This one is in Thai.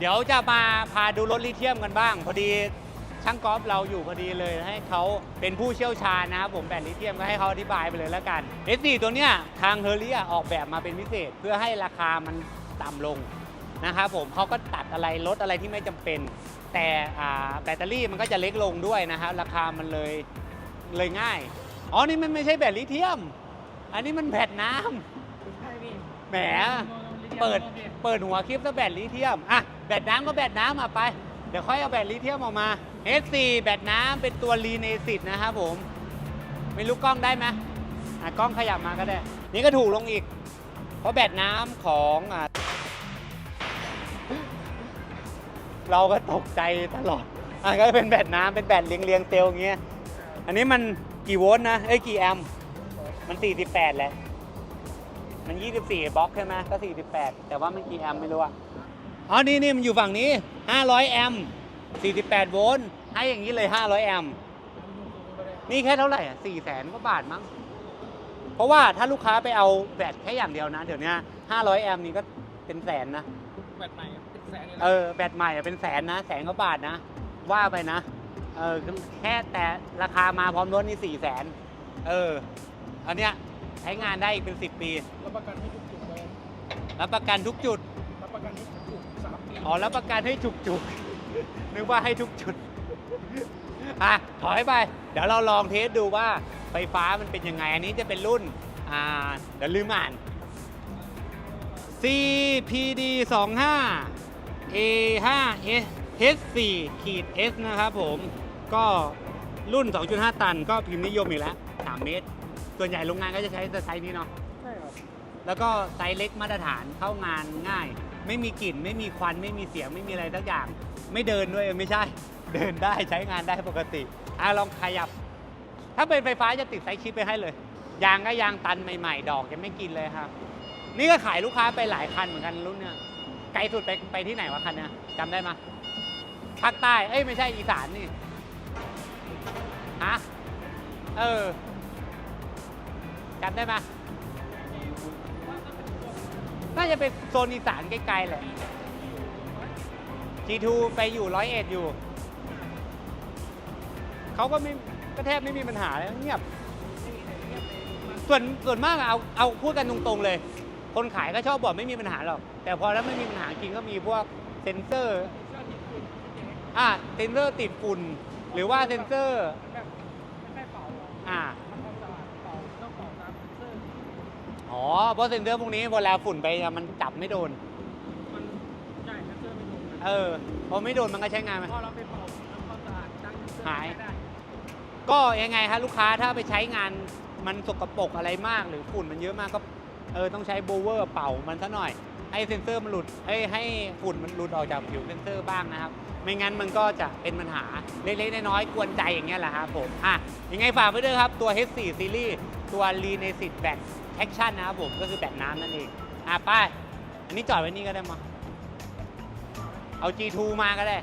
อ่าเดี๋ยวจะมาพาดูรถลิเธียมกันบ้าง พอดีช่างกอล์ฟเราอยู่พอดีเลยให้เขาเป็นผู้เชี่ยวชาญนะครับผมแบตลิเธียมก็ให้เขาอธิบายไปเลยแล้วกัน S4 ตัวเนี้ยทางเฮอร์รี่ออกแบบมาเป็นพิเศษเพื่อให้ราคามันต่ำลงนะครับผมเขาก็ตัดอะไรลดอะไรที่ไม่จำเป็น แต่อ่าแบตเตอรี่มันก็จะเล็กลงด้วยนะครับราคามันเลยเลยง่าย อ๋อ นี่มันไม่ใช่แบตลิเธียม อันนี้มันแบตน้ำใช่พี่แหม เปิดเปิดหัวคลิปแล้วแบตลิเธียมอะแบตน้ำก็แบตน้ำอะไป เดี๋ยวค่อยเอาแบตลิเธียมออกมา S4 แบตน้ำเป็นตัวลีเอซิดนะครับผม ไม่รู้กล้องได้ไหมอะกล้องขยับมาก็ได้ นี่ก็ถูกลงอีก เพราะแบตน้ำของอะเราก็ตกใจตลอด อะก็เป็นแบตน้ำเป็นแบตเรียงเรียงเซลอย่างเงี้ย อันนี้มันกี่โวลต์นะ เอ้ยกี่แอมป์ มัน 48แหละ มัน 24บล็อกใช่ไหมก็ 48 แต่ว่ามันกี่แอมป์ไม่รู้อะอ๋อ นี่นี่มันอยู่ฝั่งนี้ 500 แอมป์48 โวลต์ ให้อย่างนี้เลย 500 แอมป์นี่แค่เท่าไหร่อะ4แสนกว่าบาทมั้ง เพราะว่าถ้าลูกค้าไปเอาแบตแค่อย่างเดียวนะ เดี๋ยวนี้500 แอมป์นี่ก็เป็นแสนนะ แบตใหม่อะเป็นแสนเลยนะเออ แบตใหม่อะเป็นแสนนะ แสนกว่าบาทนะ ว่าไปนะ เออ แค่แต่ราคามาพร้อมรถนี่4แสน เออ อันเนี้ยใช้งานได้อีกเป็น 10 ปี รับประกันให้ทุกจุดเลยรับประกันทุกจุด รับประกันให้ทุกจุดสามปีอ๋อ รับประกันให้จุกจุกนึกว่าให้ทุกจุด อะ ถอยไป เดี๋ยวเราลองเทสดูว่าไฟฟ้ามันเป็นยังไง อันนี้จะเป็นรุ่น อ่า เดี๋ยวลืมอ่าน CPD 25 A5 S H4 ขีด S นะครับผม ก็รุ่น 2.5 ตัน ก็พิมพ์นิยมอีกแล้ว 3 เมตร ส่วนใหญ่โรงงานก็จะใช้ไซส์นี้เนาะ ใช่ครับ แล้วก็ไซส์เล็กมาตรฐานเข้างานง่าย ไม่มีกลิ่น ไม่มีควัน ไม่มีเสียง ไม่มีอะไรสักอย่าง ไม่เดินด้วยไม่ใช่ เดินได้ใช้งานได้ปกติอะลองขยับ ถ้าเป็นไฟฟ้าจะติดไซส์ชิปไปให้เลย ยางก็ยางตันใหม่ๆ ดอกยังไม่กินเลยครับ นี่ก็ขายลูกค้าไปหลายคันเหมือนกันรุ่นเนี้ยไกลสุดไปไปที่ไหนวะคันเนี้ยจำได้ไหมภาคใต้ เอ้ยไม่ใช่อีสานนี่ ฮะ เออจำได้ไหม น่าจะเป็นโซนอีสานไกลๆแหละ G2 ไปอยู่ร้อยเอ็ดอยู่ เขาก็ไม่ก็แทบไม่มีปัญหาเลยเงียบ ส่วนส่วนมากอะเอาเอาพูดกันตรงๆเลย คนขายก็ชอบบอกไม่มีปัญหาหรอก แต่พอแล้วไม่มีปัญหาจริงก็มีพวกเซ็นเซอร์อ่าเซ็นเซอร์ติดฝุ่น หรือว่าเซ็นเซอร์แบบไม่ค่อยเป่า อ๋อเพราะเซ็นเซอร์พวกนี้เวลาฝุ่นไปอะมันจับไม่โดน มันใช่เซนเซอร์ไม่โดนนะเออพอไม่โดนมันก็ใช้งานไหม พอเราไปเป่าทำความสะอาดตั้งเซนเซอร์หายใช้ได้ก็ยังไงฮะลูกค้าถ้าไปใช้งานมันสกปรกอะไรมากหรือฝุ่นมันเยอะมากก็เออต้องใช้โบเวอร์เป่ามันซะหน่อยให้เซ็นเซอร์มันหลุดให้ให้ฝุ่นมันหลุดออกจากผิวเซ็นเซอร์บ้างนะครับ ไม่งั้นมันก็จะเป็นปัญหาเล็กๆน้อยๆกวนใจอย่างเงี้ยแหละครับผมอะยังไงฝากไว้ด้วยครับตัว H4 Series ตัว l e n e s i t Back แอคชั่นนะครับผมก็คือแบตน้ำนั่นเองอะไป้ายอันนี้จอดไว้นี่ก็ได้มาเอา G2 มาก็ได้